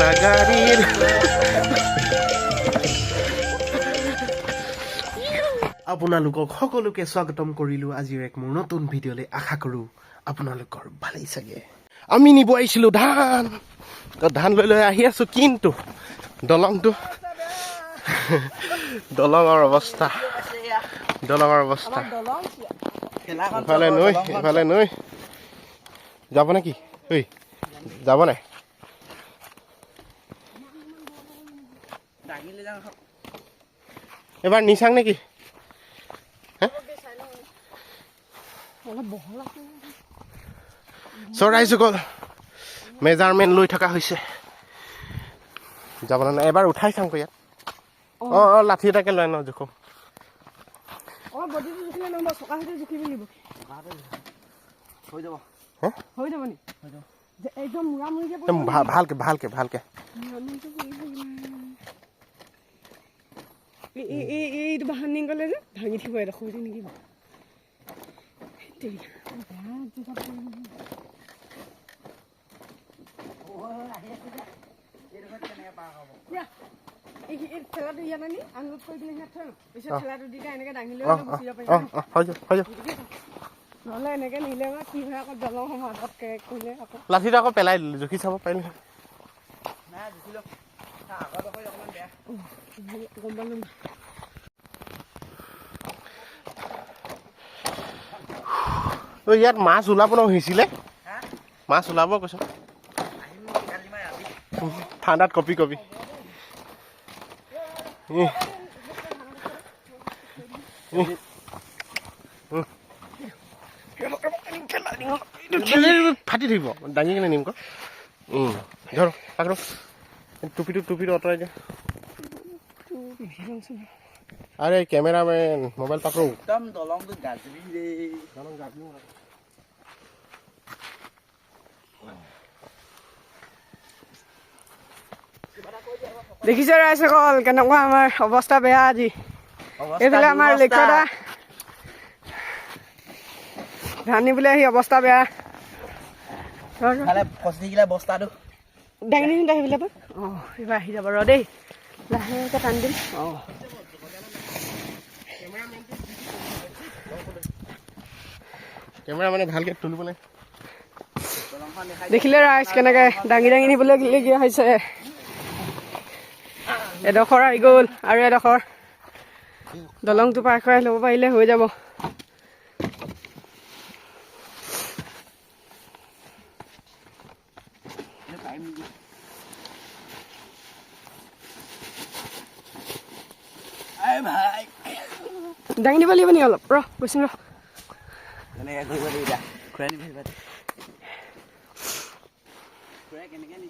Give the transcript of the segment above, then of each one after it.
নাগাৰীৰ আপোনালোকক সকলোকে স্বাগতম কৰিলোঁ। আজিৰ এক মোৰ নতুন ভিডিঅ'লৈ আশা কৰোঁ আপোনালোকৰ ভালেই চাগে। আমি নিব আহিছিলোঁ ধান। ধান লৈ লৈ আহি আছোঁ কিন্তু দলংটো দলঙৰ অৱস্থা। দলঙৰ অৱস্থা। ইফালে নৈ ইফালে নৈ। যাব নেকি ঐ যাব নাই এবার নিশাং নাকি? চৰাই যুগল মেজাৰমেণ্ট লৈ থকা হৈছে। যাবলৈ নাই? এবাৰ উঠাই চাওঁগৈ ইয়াত। অঁ। অঁ লাঠি এটাকে লয় ন? জোখো ভালকে ভালকে ভালকে। এইটো বাহান নি গ'লে যে ভাঙি থাকিব এডোখৰ সেইটো নেকি? বাৰু? তেৰিকা, বেয়া জেগাত পৰিব নহয়। পুৰা, এই- এই ঠেলাটো ইয়াত আনি আনলোড কৰি কিনে ইয়াত থৈ লওঁ। পিছত ঠেলাটো দি দিয়া এনেকে দাঙি লৈ অঁ গ'লে অঁ গুচি যাব অঁ পাৰিম অঁ হৈ যাব হৈ যাব নহ'লে এনেকে নিলে মানে কি হয় আকৌ দলং সময় আগত কেৰেক কৰিলে আকৌ। লাঠিটো আকৌ পেলাই দিলোঁ জুখি চাব পাৰিলোঁ নাই জুখি লওক। ঐ ইয়াত মাছ ওলাব ন সিঁচিলে? মাছ ওলাব কৈছ। ঠাণ্ডাত কপি কপি। ফাটি থাকিব। দাঙি কিনে নিমক ধৰ। টুপিটো টুপিটো আঁতৰাই দিয়া আৰে কেমেৰামেন মোবাইল পাকৰো একদম দলংটো গাজৰি ৰে দেখিছে ৰাইজসকল কেনেকুৱা আমাৰ অৱস্থা বেয়া আজি এইফালে আমাৰ লক্ষ্যতা ধান নিবলৈ আহি অৱস্থা বেয়া ধৰ, ধৰ। ইফালে ফচি থাকিলে বস্তাটো দাঙি নিম দে সেইবিলাক অঁ এইবাৰ আহি যাব ৰ দেই। লাহেকৈ টানি দিম। অঁ। কেমেৰা মানে ভালকে তুলিব লাগে দেখিলে ৰাইজ কেনেকৈ দাঙি দাঙি নিবলগীয়া হৈছে। এডোখৰ আহি গ'ল আৰু এডোখৰ। দলংটো পাৰ কৰাই ল'ব পাৰিলে হৈ যাব। টাইম দাঙি দিব লাগিব নি অলপ ৰ গৈছোঁ ৰ এনেকৈ কৰিব লাগিব এতিয়া খুৰাই নিবি কেনেকৈ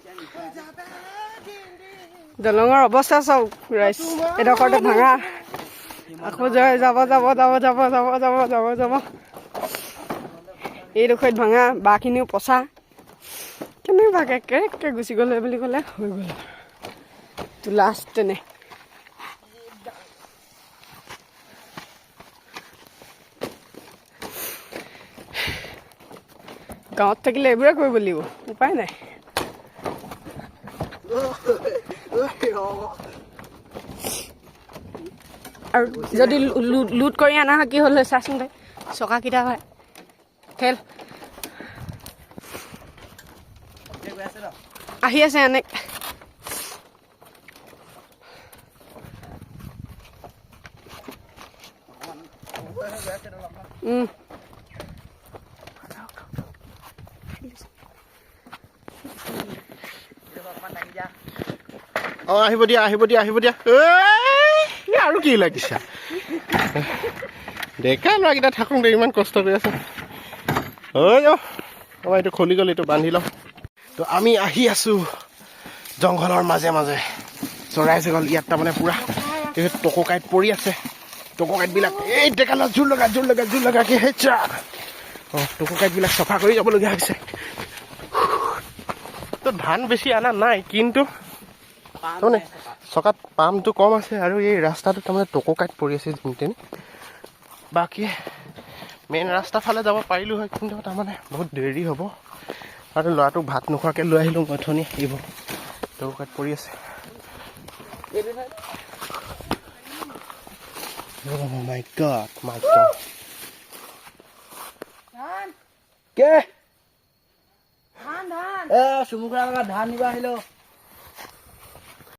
দলঙৰ অৱস্থা চাওক ৰাইজ এডোখৰতে ভাঙা আকৌ যায় যাব যাব যাব যাব যাব যাব যাব যাব এইডোখৰত ভাঙা বাঁহখিনিও পচা কেনেকুৱাকৈ কেৰেককৈ গুচি গ'লে বুলি ক'লে, হৈ গ'ল। তো লাষ্ট তেনে। গাঁৱত থাকিলে এইবোৰে কৰিব লাগিব, উপায় নাই। আৰু যদি লোড কৰি অনা কি হ'ল চাচোন দে চকাকেইটা হয়। খেল গৈ আছে ন আহি আছে এনে গৈ আছে দলংখন উম কেতিয়াবা অকণমান দাঙি দিয়া অঁ আহিব দিয়া আহিব দিয়া আহিব দিয়া। আৰু কি লাগিছা? ডেকা ল'ৰাকেইটা থাকোঁ দে ইমান কষ্ট কৰি আছে। ঐ অ আমাৰ এইটো খুলি গ'ল এইটো বান্ধি লওঁ। তো আমি আহি আছোঁ জংঘলৰ মাজে মাজে। চৰাই ছাগল ইয়াত তাৰমানে পূৰা। এই টকো কাঁইট পৰি আছে। টকো কাঁইটবিলাক এই ডেকা ল'ৰা জোৰ লগা জোৰ লগা, জোৰ লগাকৈ হেঁচা। অঁ, টকো কাঁইটবিলাক চফা কৰি যাবলগীয়া হৈছে। তো ধান বেছি অনা নাই, কিন্তু তাৰমানে চকাত পামটো কম আছে আৰু এই ৰাস্তাটোত তাৰমানে টকো কাইট পৰি আছে যেন বাকী মেইন ৰাস্তা ফালে যাব পাৰিলোঁ হয়, কিন্তু তাৰমানে বহুত দেৰি হ'ব। আৰু ল'ৰাটোক ভাত নোখোৱাকৈ লৈ আহিলোঁ গঁথনি এইবোৰ দৌকাত পৰি আছে। মাই গড মাই ধান। ধান এ ধান নিব আহিলোঁ।